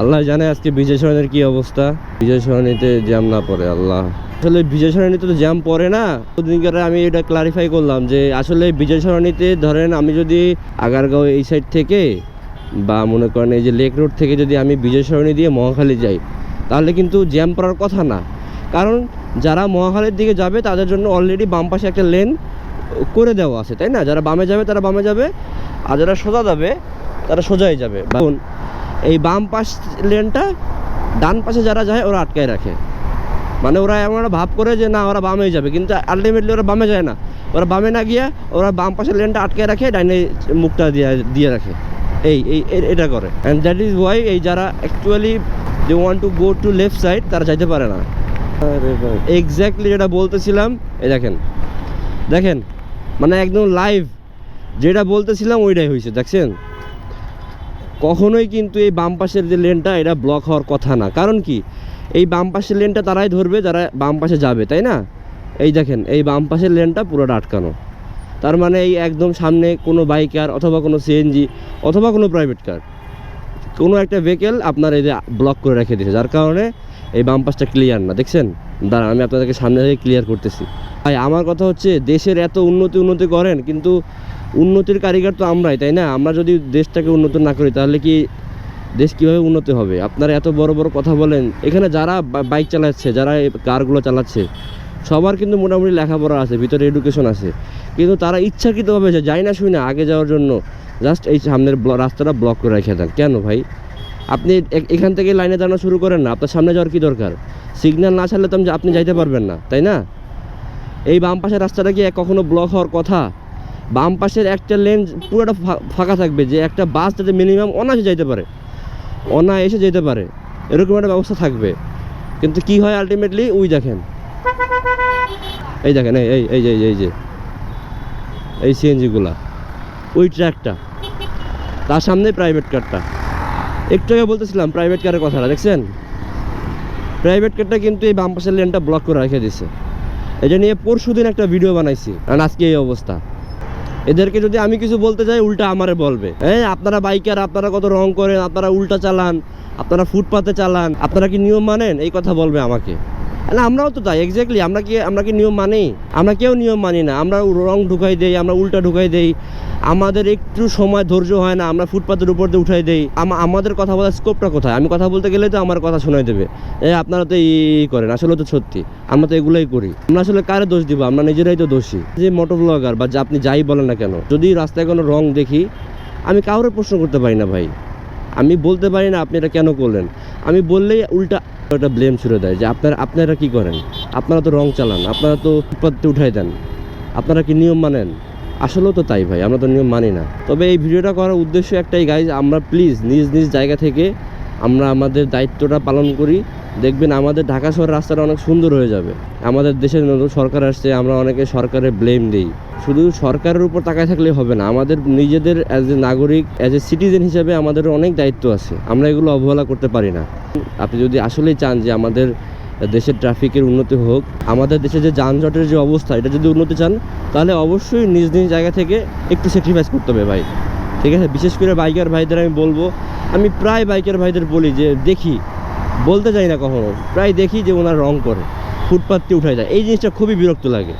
আল্লাহ জানে আজকে বিজয় সরণির কি অবস্থা। বিজয় সরণিতে জ্যাম না পড়ে, আল্লাহ। আসলে বিজয় সরণিতে তো জ্যাম পড়ে না। দুদিনকার আমি এটা ক্লারিফাই করলাম যে, আসলে বিজয় সরণিতে ধরেন আমি যদি আগারগাঁও এই সাইড থেকে বা মনে করেন এই যে লেক রোড থেকে যদি আমি বিজয় সরণি দিয়ে মহাখালী যাই, তাহলে কিন্তু জ্যাম পড়ার কথা না। কারণ যারা মহাখালীর দিকে যাবে, তাদের জন্য অলরেডি বাম পাশে একটা লেন করে দেওয়া আছে, তাই না? যারা বামে যাবে, তারা বামে যাবে, আর যারা সোজা যাবে, তারা সোজাই যাবে। এই বাম পাশ লেনটা ডান পাশে যারা যায় ওরা আটকায় রাখে। মানে ওরা এমন একটা ভাব করে যে না ওরা বামে যাবে। কিন্তু আলটিমেটলি ওরা বামে যায় না। ওরা বামে না গিয়ে ওরা বাম পাশের লেনটা আটকে রাখে ডাইনে মুখটা দিয়ে দিয়ে রাখে। এই এই এটা করে। অ্যান্ড দ্যাট ইজ ওয়াই এই যারা actually they want to go to left side তারা যাইতে পারে না। এক্স্যাক্টলি যেটা বলতেছিলাম এই দেখেন। দেখেন মানে একদম লাইভ যেটা বলতেছিলাম ওইটাই হয়েছে দেখছেন? কখনোই কিন্তু এই বাম পাশের যে লেনটা, এটা ব্লক হওয়ার কথা না। কারণ কি? এই বাম পাশের লেনটা তারাই ধরবে, যারা বাম পাশে যাবে, তাই না? এই দেখেন, এই বাম পাশের লেনটা পুরোটা আটকানো। তার মানে এই একদম সামনে কোনো বাইক বাইকার অথবা কোনো সিএনজি অথবা কোনো প্রাইভেট কার কোনো একটা ভেহিকেল আপনার এই যে ব্লক করে রেখে দিয়েছে, যার কারণে এই বাম পাশটা ক্লিয়ার না। দেখছেন? দাঁড়ান, আমি আপনাদেরকে সামনে থেকে ক্লিয়ার করতেছি। ভাই, আমার কথা হচ্ছে, দেশের এত উন্নতি উন্নতি করেন, কিন্তু উন্নতির কারিগর তো আমরাই, তাই না? আমরা যদি দেশটাকে উন্নত না করি, তাহলে কি দেশ কীভাবে উন্নতি হবে? আপনারা এত বড় বড় কথা বলেন, এখানে যারা বাইক চালাচ্ছে, যারা কারগুলো চালাচ্ছে, সবার কিন্তু মোটামুটি লেখাপড়া আছে, ভিতরে এডুকেশন আছে। কিন্তু তারা ইচ্ছাকৃতভাবে যায় না শুই না, আগে যাওয়ার জন্য জাস্ট এই সামনের রাস্তাটা ব্লক করে রেখে দেন। কেন ভাই? আপনি এখান থেকে লাইনে দাঁড়ানো শুরু করেন না, আপনার সামনে যাওয়ার কী দরকার? সিগন্যাল না ছাড়লে তো আপনি যাইতে পারবেন না, তাই না? এই বাম পাশের রাস্তাটা কি কখনো ব্লক হওয়ার কথা? বাম পাশের একটা লেন পুরোটা ফাঁকা থাকবে যে একটা বাস যাতে মিনিমাম অনায়াসে যাইতে পারে। অনায়াসে যেতে পারে। এরকম একটা ব্যবস্থা থাকবে। কিন্তু কি হয় আলটিমেটলি ওই দেখেন। এই দেখেন এই এই এই যে, এই যে এই সিএনজিগুলা ওই ট্র্যাকটা তার সামনে প্রাইভেট কারটা একটু আগে বলতেছিলাম প্রাইভেট কারের কথাটা দেখছেন? প্রাইভেট কারটা কিন্তু এই বাম পাশের লেনটা ব্লক করে রেখে দিছে। এটা নিয়ে পরশু দিন একটা ভিডিও বানাইছি। আর আজকে এই অবস্থা। এদেরকে যদি আমি কিছু বলতে চাই, উল্টা আমারে বলবে। হ্যাঁ আপনারা বাইকার, আপনারা কত রং করেন, আপনারা উল্টা চালান, আপনারা ফুটপাতে চালান, আপনারা কি নিয়ম মানেন? এই কথা বলবে আমাকে। না, আমরাও তো তাই এক্স্যাক্টলি আমরা কি আমরা কি নিয়ম মানি? আমরা কেউ নিয়ম মানি না, আমরা রং ঢুকাই দেই, আমরা উল্টা ঢুকাই দেই। আমাদের একটু সময় ধৈর্য হয় না, আমরা ফুটপাতের উপর দিয়ে উঠাই দেই। আমাদের কথা বলার স্কোপটা কোথায়? আমি কথা বলতে গেলে তো আমার কথা শোনাই দেবে। এ, আপনারা তো এই করেন, আসলে তো সত্যি, আমরা তো এগুলোই করি। আমরা আসলে কারে দোষ দিব? আমরা নিজেরাই তো দোষী। যে মোটর ব্লগার বা আপনি যাই বলেন না কেন, যদি রাস্তায় কোনো রং দেখি, আমি কাউরে প্রশ্ন করতে পারি না ভাই। আমি বলতে পারি না আপনি এটা কেন করলেন। আমি বললেই উল্টা একটা ব্লেম ছুড়ে দেয় যে আপনারা আপনারা কি করেন? আপনারা তো রং চালান, আপনারা তো উৎপাদতে উঠাই দেন। আপনারা কি নিয়ম মানেন? আসলেও তো তাই ভাই, আমরা তো নিয়ম মানি না। তবে এই ভিডিওটা করার উদ্দেশ্য একটাই গাইজ আমরা প্লিজ নিজ নিজ জায়গা থেকে আমরা আমাদের দায়িত্বটা পালন করি। দেখবেন আমাদের ঢাকা শহরের রাস্তাটা অনেক সুন্দর হয়ে যাবে। আমাদের দেশের নতুন সরকার আসছে, আমরা অনেকে সরকারের ব্লেম দিই। শুধু সরকারের উপর তাকায় থাকলে হবে না, আমাদের নিজেদের অ্যাজ এ নাগরিক অ্যাজ এ সিটিজেন হিসেবে আমাদের অনেক দায়িত্ব আছে। আমরা এগুলো অবহেলা করতে পারি না। আপনি যদি আসলেই চান যে আমাদের দেশের ট্রাফিকের উন্নতি হোক, আমাদের দেশে যে যানজটের যে অবস্থা, এটা যদি উন্নতি চান, তাহলে অবশ্যই নিজ নিজ জায়গা থেকে একটু স্যাক্রিফাইস করতে হবে ভাই। ঠিক আছে? বিশেষ করে বাইকার ভাইদের আমি বলব, আমি প্রায় বাইকার ভাইদের বলি যে দেখি বলতে যাই না কখনো। প্রায় দেখি যে ওনার রং করে ফুটপাথ দিয়ে উঠাই যায় এই জিনিসটা খুবই বিরক্ত লাগে।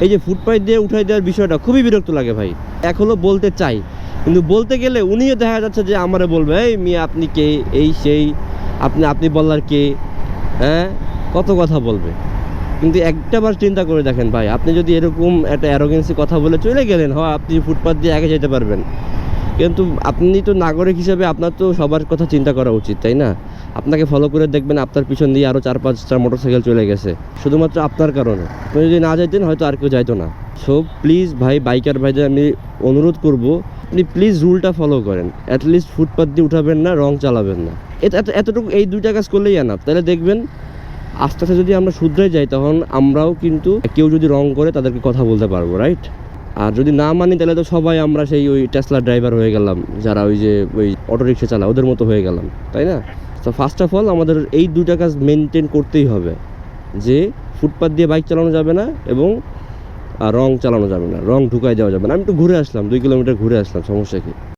এই যে ফুটপাথ দিয়ে উঠাই দেওয়ার বিষয়টা খুবই বিরক্ত লাগে ভাই। এখনও বলতে চাই। কিন্তু বলতে গেলে উনিও দেখা যাচ্ছে যে আমারে বলবে, এই মেয়ে, আপনি কে? এই সেই, আপনি আপনি বলার কে? হ্যাঁ? কত কথা বলবে। কিন্তু একটাবার চিন্তা করে দেখেন ভাই, আপনি যদি এরকম একটা অ্যারোগেন্সি কথা বলে চলে গেলেন, হয়, আপনি ফুটপাথ দিয়ে আগে যেতে পারবেন। কিন্তু আপনি তো নাগরিক হিসেবে আপনার তো সবার কথা চিন্তা করা উচিত, তাই না? আপনাকে ফলো করে দেখবেন আপনার পিছন দিয়ে আরও চার পাঁচটা মোটরসাইকেল চলে গেছে। শুধুমাত্র আপনার কারণে। আপনি যদি না যাইতেন, হয়তো আর কেউ যাইতো না। সো প্লিজ ভাই বাইকার ভাইদের আমি অনুরোধ করব, আপনি প্লিজ রুলটা ফলো করেন। অ্যাটলিস্ট ফুটপাথ দিয়ে উঠাবেন না, রং চালাবেন না। এত, এত- এতটুকু এই দুইটা কাজ করলেই আনাপ তাহলে দেখবেন, আস্তে আস্তে যদি আমরা শুধরে যাই, তখন আমরাও কিন্তু কেউ যদি রং করে, তাদেরকে কথা বলতে পারব রাইট আর যদি না মানি, তাহলে তো সবাই আমরা সেই ওই টেসলা ড্রাইভার হয়ে গেলাম, যারা ওই যে, ওই অটো রিক্সা চালায়, ওদের মতো হয়ে গেলাম, তাই না? তো ফার্স্ট অফ অল আমাদের এই দুটা কাজ মেনটেন করতেই হবে, যে ফুটপাথ দিয়ে বাইক চালানো যাবে না এবং রং চালানো যাবে না, রং ঢুকাই দেওয়া যাবে না। আমি একটু ঘুরে আসলাম, দুই কিলোমিটার ঘুরে আসলাম, সমস্যা কি?